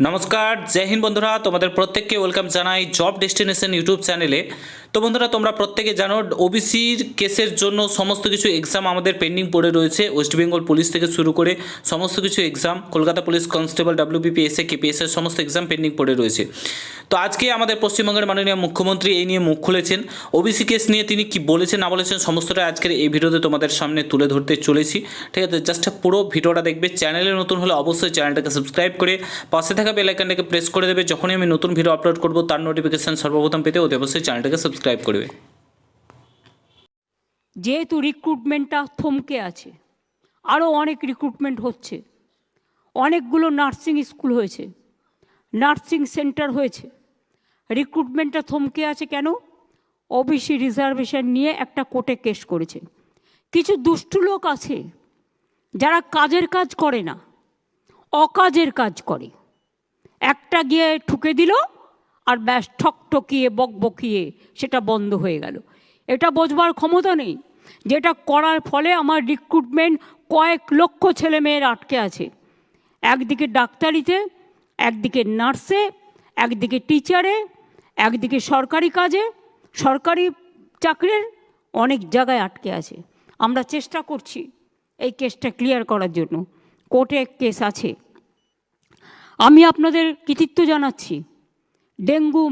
নমস্কার, জয় হিন্দ বন্ধুরা, তোমাদের প্রত্যেককে ওয়েলকাম জানাই জব ডেস্টিনেশন ইউটিউব চ্যানেলে তো বন্ধুরা, তোমরা প্রত্যেকে জানো ওবিসির কেসের জন্য সমস্ত কিছু এক্সাম আমাদের পেন্ডিং পড়ে রয়েছে। ওয়েস্ট বেঙ্গল পুলিশ থেকে শুরু করে সমস্ত কিছু exam Kolkata police constable WBPSA KPSA সমস্ত এক্সাম পেন্ডিং পড়ে রয়েছে। তো আজকে আমাদের পশ্চিমবঙ্গের মাননীয় মুখ্যমন্ত্রী এই নিয়ে মুখ খুলেছেন। ওবিসি কেস নিয়ে তিনি কি বলেছেন না বলেছেন সমস্তটা আজকের এই ভিডিওতে তোমাদের সামনে তুলে ধরতে চলেছি। ঠিক আছে জাস্ট পুরো ভিডিওটা দেখবে। চ্যানেলে নতুন হলে অবশ্যই চ্যানেলটাকে সাবস্ক্রাইব করে পাশে থাকা বেল আইকনটাকে প্রেস করে দেবে। যখনই আমি নতুন ভিডিও আপলোড করব, তার নোটিফিকেশান সর্বপ্রথম পেতে অতি অবশ্যই চ্যানেলটাকে সাবস্ক্রাইব করবে। যেহেতু রিক্রুটমেন্টটা থমকে আছে আরও অনেক রিক্রুটমেন্ট হচ্ছে, অনেকগুলো নার্সিং স্কুল হয়েছে নার্সিং সেন্টার হয়েছে। রিক্রুটমেন্টটা থমকে আছে কেন? ওবিসি রিজার্ভেশন নিয়ে একটা কোর্টে কেস করেছে। কিছু দুষ্টু লোক আছে যারা কাজের কাজ করে না, অকাজের কাজ করে। একটা গিয়ে ঠুকে দিল আর ব্যাস ঠকঠকিয়ে বকবকিয়ে সেটা বন্ধ হয়ে গেল। এটা বোঝবার ক্ষমতা নেই যেটা করার ফলে আমার রিক্রুটমেন্ট কয়েক লক্ষ ছেলে মেয়ের আটকে আছে। একদিকে ডাক্তারিতে একদিকে নার্সে, একদিকে টিচারে, একদিকে সরকারি কাজে, সরকারি চাকরির অনেক জায়গায় আটকে আছে। আমরা চেষ্টা করছি এই কেসটা ক্লিয়ার করার জন্য। কোর্টে এক কেস আছে। আমি আপনাদের কৃতিত্ব জানাচ্ছি। ডেঙ্গু